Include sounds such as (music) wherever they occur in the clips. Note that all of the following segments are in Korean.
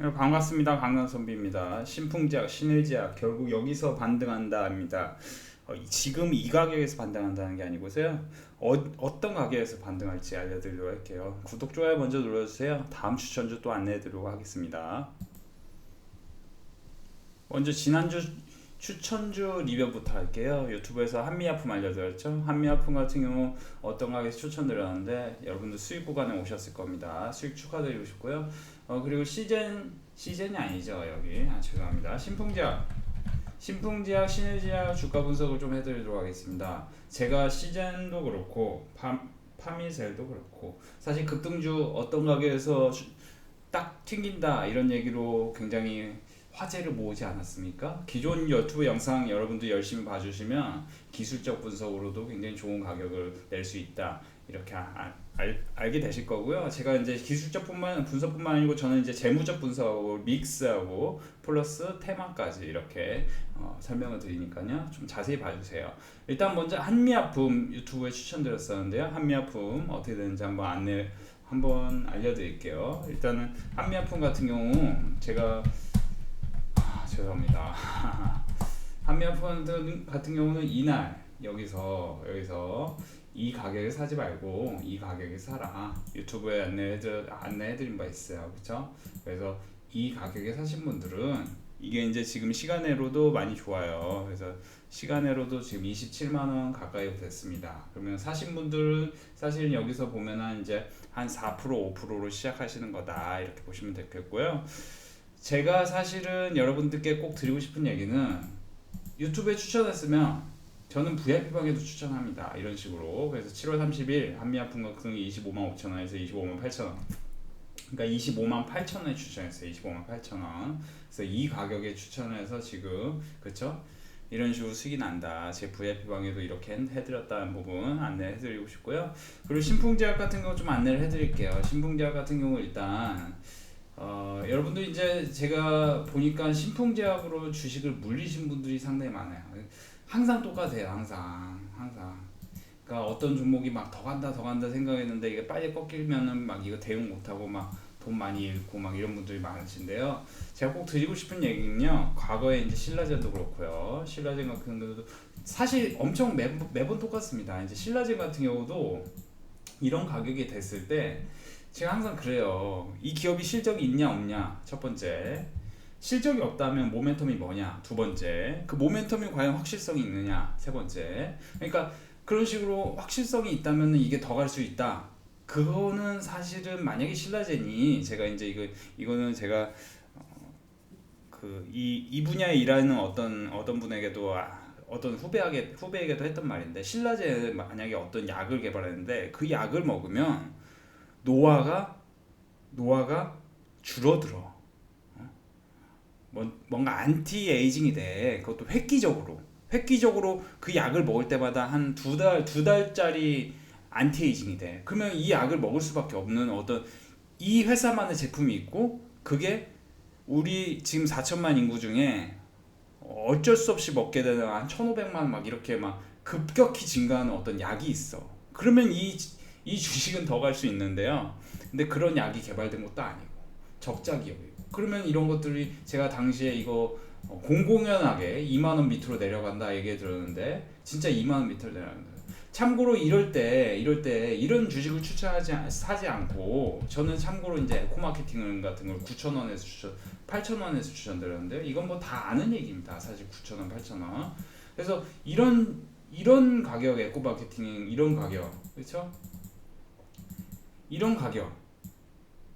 네, 반갑습니다. 강강선비입니다. 신풍제약, 신일제약 결국 여기서 반등한다입니다. 어, 이- 지금 이 가격에서 반등한다는 게 아니고서요. 어, 어떤 가격에서 반등할지 알려드리도록 할게요. 구독, 좋아요 먼저 눌러주세요. 다음 추천주 또 안내해드리도록 하겠습니다. 먼저 지난주 추천주 리뷰부터 할게요. 유튜브에서 한미약품 알려드렸죠. 한미약품 같은 경우 어떤 가게에서 추천드렸는데 여러분들 수익 구간에 오셨을 겁니다. 수익 축하드리고 싶고요. 어 그리고 시즌 시즌이 아니죠 여기 아 죄송합니다. 신풍제약 신풍제약 신일제약 주가 분석을 좀 해드리도록 하겠습니다. 제가 시즌도 그렇고 팜 파미셀도 그렇고 사실 급등주 어떤 가게에서 주- 딱 튕긴다 이런 얘기로 굉장히 화제를 모으지 않았습니까? 기존 유튜브 영상 여러분들 열심히 봐주시면 기술적 분석으로도 굉장히 좋은 가격을 낼 수 있다 이렇게 아- 아- 알, 알게 되실 거고요. 제가 이제 기술적뿐만 분석뿐만 아니고 저는 이제 재무적 분석하고 믹스하고 플러스 테마까지 이렇게 어, 설명을 드리니까요. 좀 자세히 봐주세요. 일단 먼저 한미약품 유튜브에 추천드렸었는데요. 한미약품 어떻게 되는지 한번 안내 한번 알려드릴게요. 일단은 한미약품 같은 경우 제가 아, 죄송합니다. (laughs) 한미약품 같은 경우는 이날 여기서 여기서 이 가격에 사지 말고 이 가격에 사라 유튜브에 안내해드 안내해드린 바 있어요, 그렇죠? 그래서 이 가격에 사신 분들은 이게 이제 지금 시간으로도 많이 좋아요. 그래서 시간으로도 지금 27만 원 가까이 됐습니다. 그러면 사신 분들은 사실 여기서 보면은 이제 한 4% 5%로 시작하시는 거다 이렇게 보시면 되겠고요. 제가 사실은 여러분들께 꼭 드리고 싶은 얘기는 유튜브에 추천했으면 저는 VIP 방에도 추천합니다. 이런 식으로. 그래서 7월 30일 한미아품 같은 25만 5천 원에서 25만 8천 원. 그러니까 25만 8천 원에 추천했어요. 25만 8천 원. 그래서 이 가격에 추천해서 지금 그렇죠? 이런 식으로 수익이 난다. 제 VIP 방에도 이렇게 해드렸다는 부분 안내해드리고 싶고요. 그리고 신풍제약 같은 경우 좀 안내를 해드릴게요. 신풍제약 같은 경우 일단 어, 여러분들 이제 제가 보니까 신풍제약으로 주식을 물리신 분들이 상당히 많아요. 항상 똑같아요. 항상 항상. 그러니까 어떤 종목이 막 더 간다 더 간다 생각했는데 이게 빨리 꺾이면은 막 이거 대응 못하고 막 돈 많이 잃고 막 이런 분들이 많으신데요. 제가 꼭 드리고 싶은 얘기는요. 과거에 이제 신라젠도 그렇고요. 신라젠 같은 경우도 사실 엄청 매, 매번 똑같습니다. 이제 신라젠 같은 경우도 이런 가격이 됐을 때 제가 항상 그래요. 이 기업이 실적이 있냐 없냐 첫 번째. 실적이 없다면 모멘텀이 뭐냐 두 번째. 그 모멘텀이 과연 확실성이 있느냐 세 번째. 그러니까 그런 식으로 확실성이 있다면 이게 더 갈 수 있다. 그거는 사실은 만약에 신라젠이 제가 이제 이거 이거는 제가 그이 이 분야에 일하는 어떤 어떤 분에게도 아, 어떤 후배에게 후배에게도 했던 말인데 신라젠 만약에 어떤 약을 개발했는데 그 약을 먹으면 노화가 노화가 줄어들어. 어? 뭔- 뭔가 안티 에이징이 돼. 그것도 획기적으로. 획기적으로 그 약을 먹을 때마다 한 두 달, 두 달짜리 안티 에이징이 돼. 그러면 이 약을 먹을 수밖에 없는 어떤 이 회사만의 제품이 있고 그게 우리 지금 4천만 인구 중에 어쩔 수 없이 먹게 되는 한 1,500만 막 이렇게 막 급격히 증가하는 어떤 약이 있어. 그러면 이, 이 주식은 더 갈 수 있는데요. 근데 그런 약이 개발된 것도 아니고 적자 기업이고. 그러면 이런 것들이 제가 당시에 이거 어, 공공연하게 2만 원 밑으로 내려간다 얘기 들었는데 진짜 2만 원 밑으로 내려간다. 참고로 이럴 때 이럴 때 이런 주식을 추천하지 않- 사지 않고 저는 참고로 이제 에코마케팅 같은 걸 9천 원에서 추천 8천 원에서 추천드렸는데 이건 뭐 다 아는 얘기입니다. 사실 9천 원, 8천 원. 그래서 이런 이런 가격 에코마케팅 이런 가격 그렇죠? 이런 가격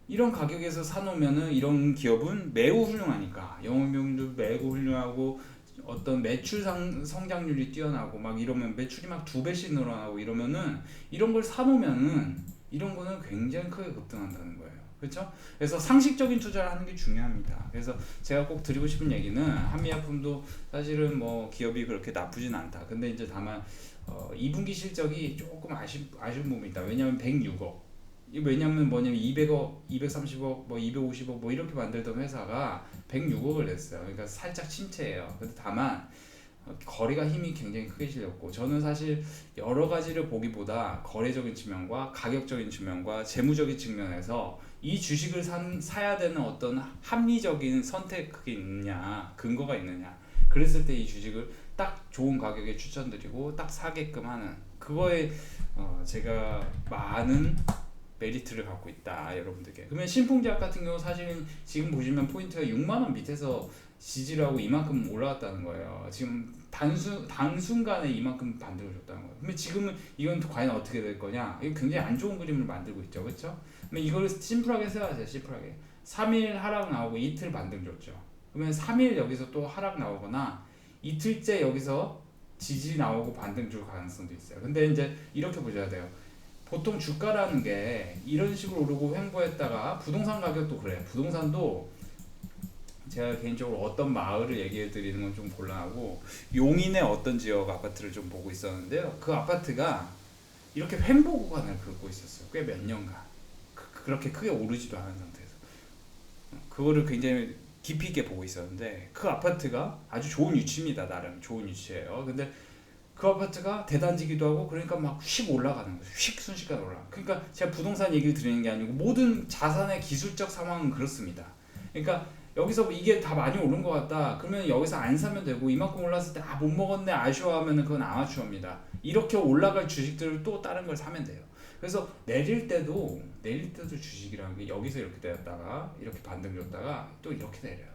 이런 가격에서 사놓으면은 이런 기업은 매우 훌륭하니까 영업용도 매우 훌륭하고 어떤 매출 상, 성장률이 뛰어나고 막 이러면 매출이 막 두 배씩 늘어나고 이러면은 이런 걸 사놓으면은 이런 거는 굉장히 크게 급등한다는 거예요. 그렇죠? 그래서 상식적인 투자를 하는 게 중요합니다. 그래서 제가 꼭 드리고 싶은 얘기는 한미약품도 사실은 뭐 기업이 그렇게 나쁘진 않다. 근데 이제 다만 어, 2분기 실적이 조금 아쉬, 아쉬운 부분이 있다. 왜냐하면 106억. 이 왜냐면 뭐냐면 200억, 230억, 뭐 250억 뭐 이렇게 만들던 회사가 106억을 냈어요. 그러니까 살짝 침체예요. 근데 다만 어, 거래가 힘이 굉장히 크게 실렸고 저는 사실 여러 가지를 보기보다 거래적인 측면과 가격적인 측면과 재무적인 측면에서 이 주식을 산, 사야 되는 어떤 합리적인 선택이 있느냐 근거가 있느냐 그랬을 때 이 주식을 딱 좋은 가격에 추천드리고 딱 사게끔 하는 그거에 어, 제가 많은 메리트를 갖고 있다 여러분들께. 그러면 신풍제약 같은 경우 사실은 지금 보시면 포인트가 6만원 밑에서 지지를 하고 이만큼 올라왔다는 거예요. 지금 단순 단순간에 이만큼 반등을 줬다는 거예요. 그러면 지금은 이건 또 과연 어떻게 될 거냐? 이거 굉장히 안 좋은 그림을 만들고 있죠. 그렇죠 그러면 이걸 심플하게 생각하세요 심플하게. 3일 하락 나오고 이틀 반등 줬죠. 그러면 3일 여기서 또 하락 나오거나 이틀째 여기서 지지 나오고 반등 줄 가능성도 있어요. 근데 이제 이렇게 보셔야 돼요. 보통 주가라는 게 이런 식으로 오르고 횡보했다가 부동산 가격도 그래요. 부동산도 제가 개인적으로 어떤 마을을 얘기해 드리는 건 좀 곤란하고 용인의 어떤 지역 아파트를 좀 보고 있었는데요. 그 아파트가 이렇게 횡보 구간을 긁고 있었어요. 꽤 몇 년간. 그, 그렇게 크게 오르지도 않은 상태에서. 그거를 굉장히 깊이 있게 보고 있었는데 그 아파트가 아주 좋은 위치입니다. 나름 좋은 위치예요. 근데 그 아파트가 대단지기도 하고 그러니까 막 휙 올라가는 거죠. 휙 순식간에 올라. 그러니까 제가 부동산 얘기를 드리는 게 아니고 모든 자산의 기술적 상황은 그렇습니다. 그러니까 여기서 이게 다 많이 오른 것 같다. 그러면 여기서 안 사면 되고 이만큼 올랐을 때 아 못 먹었네 아쉬워하면은 그건 아마추어입니다. 이렇게 올라갈 주식들을 또 다른 걸 사면 돼요. 그래서 내릴 때도 내릴 때도 주식이라는 게 여기서 이렇게 내렸다가 이렇게 반등 줬다가 또 이렇게 내려요.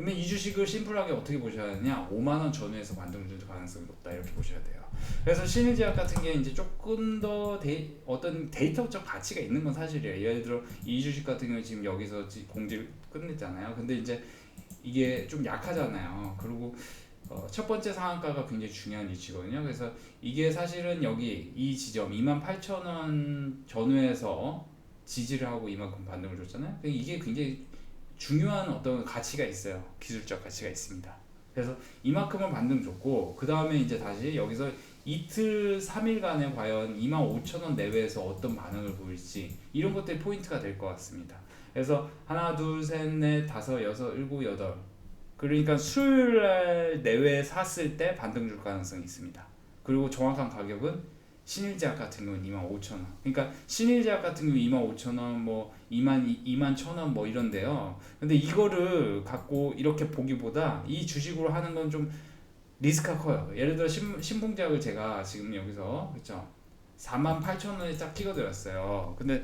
그러면 이 주식을 심플하게 어떻게 보셔야 하느냐? 5만 원 전후에서 반등 줄 가능성이 높다 이렇게 보셔야 돼요. 그래서 신일제약 같은 게 이제 조금 더 데이, 어떤 데이터적 가치가 있는 건 사실이에요. 예를 들어 이 주식 같은 경우 지금 여기서 지- 공지를 끝냈잖아요. 근데 이제 이게 좀 약하잖아요. 그리고 어, 첫 번째 상한가가 굉장히 중요한 위치거든요. 그래서 이게 사실은 여기 이 지점 28,000원 전후에서 지지를 하고 이만큼 반등을 줬잖아요. 그러니까 이게 굉장히 중요한 어떤 가치가 있어요. 기술적 가치가 있습니다. 그래서 이만큼은 반등 줬고 그 다음에 이제 다시 여기서 이틀 3일간에 과연 25,000원 내외에서 어떤 반응을 보일지 이런 것들이 포인트가 될 것 같습니다. 그래서 하나 둘셋넷 다섯 여섯 일곱 여덟 그러니까 수요일 날 내외에 샀을 때 반등 줄 가능성이 있습니다. 그리고 정확한 가격은 신일제약 같은 경우는 25,000원. 그러니까 신일제약 같은 경우 25,000원, 뭐 2만 2만 1,000원 뭐 이런데요. 근데 이거를 갖고 이렇게 보기보다 이 주식으로 하는 건 좀 리스크가 커요. 예를 들어 신, 신봉제약을 제가 지금 여기서 그렇죠. 4만 8천 원에 딱 찍어드렸어요. 근데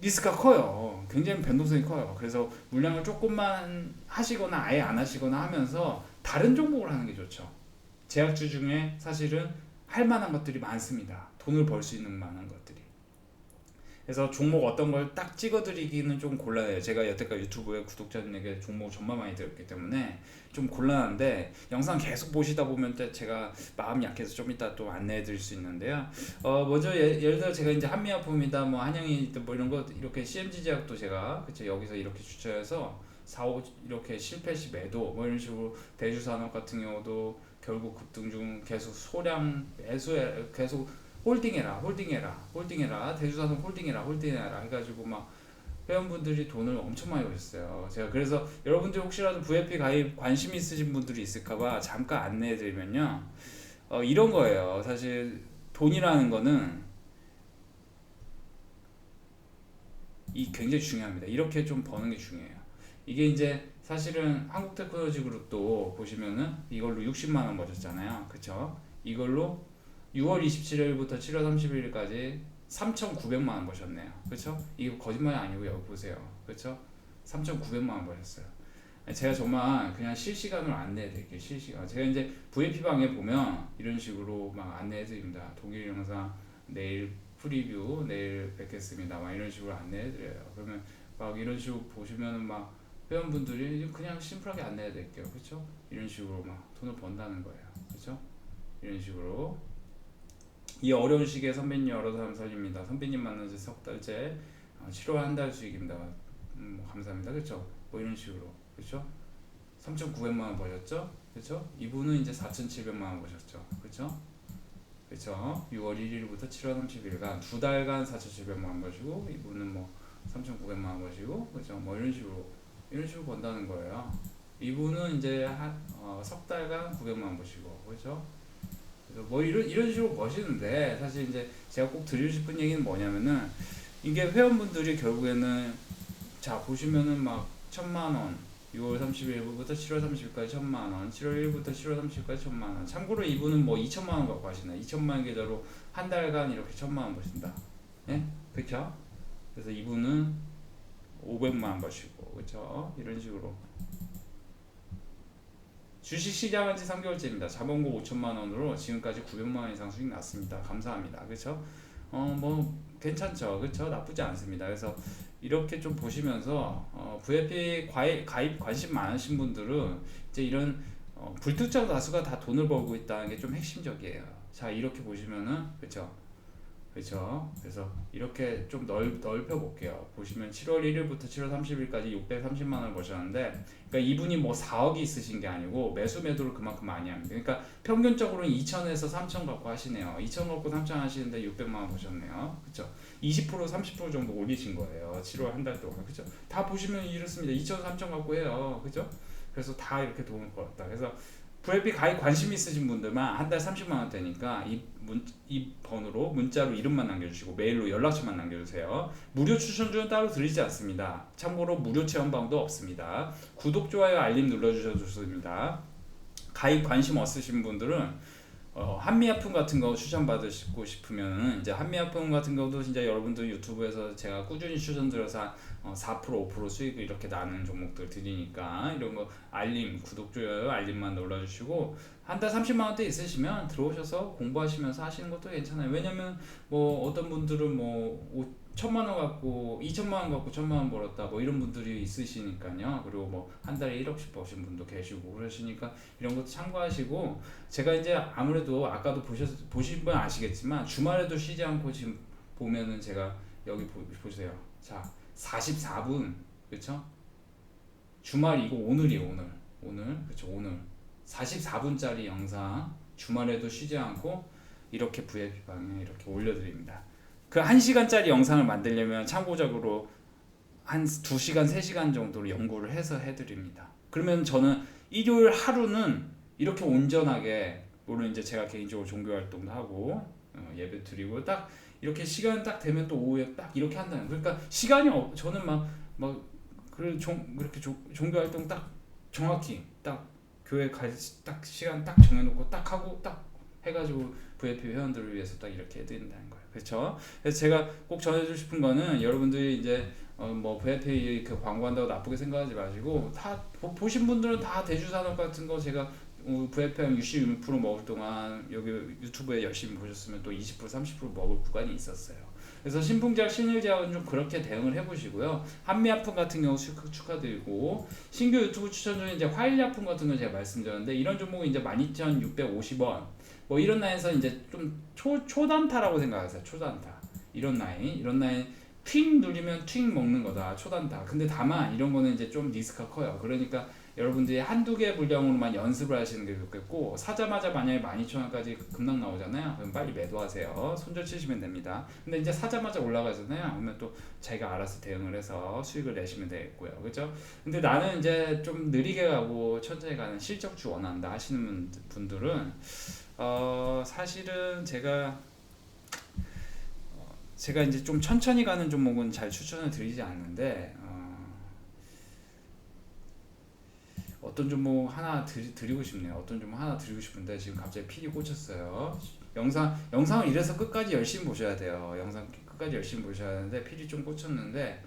리스크가 커요. 굉장히 변동성이 커요. 그래서 물량을 조금만 하시거나 아예 안 하시거나 하면서 다른 종목을 하는 게 좋죠. 제약주 중에 사실은 할 만한 것들이 많습니다. 돈을 벌 수 있는 만한 것들이. 그래서 종목 어떤 걸 딱 찍어드리기는 좀 곤란해요. 제가 여태까지 유튜브에 구독자님에게 종목을 정말 많이 드렸기 때문에 좀 곤란한데 영상 계속 보시다 보면 또 제가 마음 약해서 좀 이따 또 안내해 드릴 수 있는데요. 어 먼저 예, 예를 들어 제가 이제 한미약품이다 뭐 한영이 뭐 이런 거 이렇게 CMG 제약도 제가 그쵸 여기서 이렇게 추천해서 4, 5 이렇게 실패 시 매도 뭐 이런 식으로 대주산업 같은 경우도 결국 급등 중 계속 소량 매수해 계속 홀딩해라 홀딩해라 홀딩해라 대주산업 홀딩해라 홀딩해라 해가지고 막 회원분들이 돈을 엄청 많이 버셨어요. 제가 그래서 여러분들 혹시라도 VIP 가입 관심 있으신 분들이 있을까봐 잠깐 안내해드리면요. 어, 이런 거예요. 사실 돈이라는 거는 이 굉장히 중요합니다. 이렇게 좀 버는 게 중요해요. 이게 이제 사실은 한국 테크놀로지 그룹도 보시면은 이걸로 60만 원 버셨잖아요. 그쵸? 이걸로 6월 27일부터 7월 31일까지 3,900만 원 버셨네요. 그쵸? 이거 거짓말이 아니고 여기 보세요. 그쵸? 3,900만 원 버셨어요. 제가 정말 그냥 실시간으로 안내해 드릴게요. 실시간. 제가 이제 VIP 방에 보면 이런 식으로 막 안내해 드립니다. 독일 영상 내일 프리뷰 내일 뵙겠습니다. 막 이런 식으로 안내해 드려요. 그러면 막 이런 식으로 보시면은 막 회원분들이 그냥 심플하게 안내해 드릴게요. 그렇죠? 이런 식으로 막 돈을 번다는 거예요. 그렇죠? 이런 식으로 이 어려운 시기에 선배님 여러 사람 살립니다. 선배님 만난 지 석 달째 어, 7월 한달 수익입니다. 음, 뭐 감사합니다. 그렇죠? 뭐 이런 식으로 그렇죠? 3,900만 원 버셨죠? 그렇죠? 이분은 이제 4,700만 원 버셨죠? 그렇죠? 그렇죠? 6월 1일부터 7월 30일간 두 달간 4,700만 원 버시고 이분은 뭐 3,900만 원 버시고 그렇죠? 뭐 이런 식으로 이런 식으로 번다는 거예요. 이분은 이제 한석 달간 900만 원 버시고 그렇죠? 그래서 뭐 이런 이런 식으로 버시는데 사실 이제 제가 꼭 드리고 싶은 얘기는 뭐냐면은 이게 회원분들이 결국에는 자 보시면은 막 천만 원 6월 31일부터 7월 30일까지 천만 원, 7월 1일부터 7월 30일까지 천만 원. 참고로 이분은 뭐 2천만 원 갖고 하시나? 2천만 원 계좌로 한 달간 이렇게 천만 원 버신다. 예? 그렇죠? 그래서 이분은 500만 원 버시고 그렇죠? 이런 식으로 주식 시장한 지 3개월째입니다. 자본금 5천만 원으로 지금까지 900만 원 이상 수익 났습니다. 감사합니다. 그렇죠? 어 뭐 괜찮죠. 그렇죠? 나쁘지 않습니다. 그래서 이렇게 좀 보시면서 어, VIP 가입, 가입 관심 많으신 분들은 이제 이런 어, 불특정 다수가 다 돈을 벌고 있다는 게 좀 핵심적이에요. 자 이렇게 보시면은 그렇죠. 그렇죠. 그래서 이렇게 좀 넓, 넓혀 볼게요. 보시면 7월 1일부터 7월 30일까지 630만 원을 버셨는데 그러니까 이분이 뭐 4억이 있으신 게 아니고 매수 매도를 그만큼 많이 합니다. 그러니까 평균적으로는 2천에서 3천 갖고 하시네요. 2천 갖고 3천 하시는데 600만 원 버셨네요. 그렇죠. 20% 30% 정도 올리신 거예요. 7월 한 달 동안. 그렇죠. 다 보시면 이렇습니다. 2천 3천 갖고 해요. 그렇죠. 그래서 다 이렇게 돈을 벌었다. 그래서 VIP 가입 관심 있으신 분들만 한 달 30만 원대니까 이, 문, 이 번호로 문자로 이름만 남겨주시고 메일로 연락처만 남겨주세요. 무료 추천주는 따로 드리지 않습니다. 참고로 무료 체험방도 없습니다. 구독, 좋아요, 알림 눌러주셔도 좋습니다. 가입 관심 없으신 분들은 어, 한미아품 같은 거 추천 받으시고 싶으면 이제 한미아품 같은 것도 진짜 여러분들 유튜브에서 제가 꾸준히 추천드려서 어, 4% 5% 수익을 이렇게 나는 종목들 드리니까 이런 거 알림 구독 좋아요 알림만 눌러주시고 한 달 30만 원대 있으시면 들어오셔서 공부하시면서 하시는 것도 괜찮아요. 왜냐면 뭐 어떤 분들은 뭐 오, 천만 원 갖고 2천만 원 갖고 천만 원 벌었다 뭐 이런 분들이 있으시니까요 그리고 뭐 한 달에 1억씩 버신 분도 계시고 그러시니까 이런 것도 참고하시고 제가 이제 아무래도 아까도 보셨 보신 분 아시겠지만 주말에도 쉬지 않고 지금 보면은 제가 여기 보, 보세요 자 44분 그렇죠? 주말이고 오늘이에요 오늘 오늘 그렇죠 오늘 44분짜리 영상 주말에도 쉬지 않고 이렇게 VIP 방에 이렇게 올려 드립니다. 그 1시간짜리 영상을 만들려면 참고적으로 한 2시간, 3시간 정도로 연구를 해서 해드립니다. 그러면 저는 일요일 하루는 이렇게 온전하게 물론 이제 제가 개인적으로 종교 활동도 하고 어, 예배 드리고 딱 이렇게 시간 딱 되면 또 오후에 딱 이렇게 한다는. 그러니까 시간이 없, 저는 막 막 그런 종 그렇게 조, 종교 활동 딱 정확히 딱 교회 갈 딱 시간 딱 정해놓고 딱 하고 딱 해가지고 VIP 회원들을 위해서 딱 이렇게 해드린다는 거예요. 그렇죠? 그래서 제가 꼭 전해주고 싶은 거는 여러분들이 이제 어뭐 VIP 그 광고한다고 나쁘게 생각하지 마시고 다 보, 보신 분들은 다 대주산업 같은 거 제가 어, VFM 66% 먹을 동안 여기 유튜브에 열심히 보셨으면 또 20% 30% 먹을 구간이 있었어요. 그래서 신풍제약, 신일제약은 좀 그렇게 대응을 해보시고요. 한미약품 같은 경우 축하, 축하드리고 신규 유튜브 추천 중에 이제 화일약품 같은 거 제가 말씀드렸는데 이런 종목은 이제 12,650원 뭐 이런 라인에서 이제 좀 초, 초단타라고 생각하세요. 초단타 이런 라인 이런 라인 튠 누리면 튠 먹는 거다 초단타. 근데 다만 이런 거는 이제 좀 리스크가 커요. 그러니까 여러분들이 한두 개 물량으로만 연습을 하시는 게 좋겠고 사자마자 만약에 12,000원까지 급락 나오잖아요. 그럼 빨리 매도하세요. 손절 치시면 됩니다. 근데 이제 사자마자 올라가잖아요. 그러면 또 자기가 알아서 대응을 해서 수익을 내시면 되겠고요. 그죠? 근데 나는 이제 좀 느리게 가고 천천히 가는 실적주 원한다 하시는 분들은 어 사실은 제가 어, 제가 이제 좀 천천히 가는 종목은 잘 추천을 드리지 않는데 어떤 종목 하나 드리, 드리고 싶네요. 어떤 종목 하나 드리고 싶은데 지금 갑자기 필이 꽂혔어요. 영상 영상을 이래서 끝까지 열심히 보셔야 돼요. 영상 끝까지 열심히 보셔야 하는데 필이 좀 꽂혔는데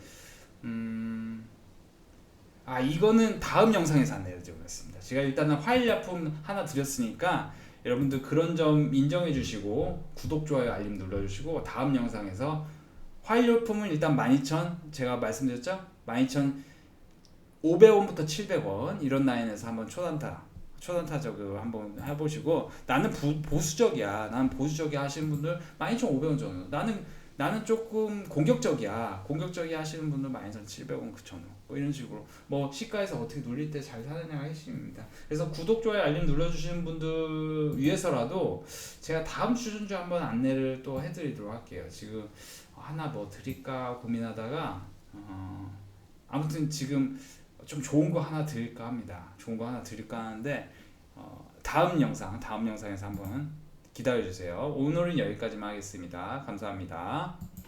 음. 아 이거는 다음 영상에서 안내해 드리겠습니다. 제가 일단은 화일약품 하나 드렸으니까 여러분들 그런 점 인정해 주시고 구독 좋아요 알림 눌러 주시고 다음 영상에서 화일약품은 일단 12,000 제가 말씀드렸죠? 12,000 500원부터 700원 이런 라인에서 한번 초단타 초단타 저그 한번 해보시고 나는 부, 보수적이야. 나는 보수적이야 하시는 분들 12,500원 정도. 나는 나는 조금 공격적이야. 공격적이야 하시는 분들 12,700원 9,000원. 뭐 이런 식으로. 뭐 시가에서 어떻게 놀릴 때 잘 사느냐가 핵심입니다. 그래서 구독 좋아요 알림 눌러주시는 분들 위해서라도 제가 다음 추천주 한번 안내를 또 해드리도록 할게요. 지금 하나 뭐 드릴까 고민하다가 어, 아무튼 지금 좀 좋은 거 하나 드릴까 합니다. 좋은 거 하나 드릴까 하는데 어, 다음 영상 다음 영상에서 한번 기다려 주세요. 오늘은 여기까지만 하겠습니다. 감사합니다.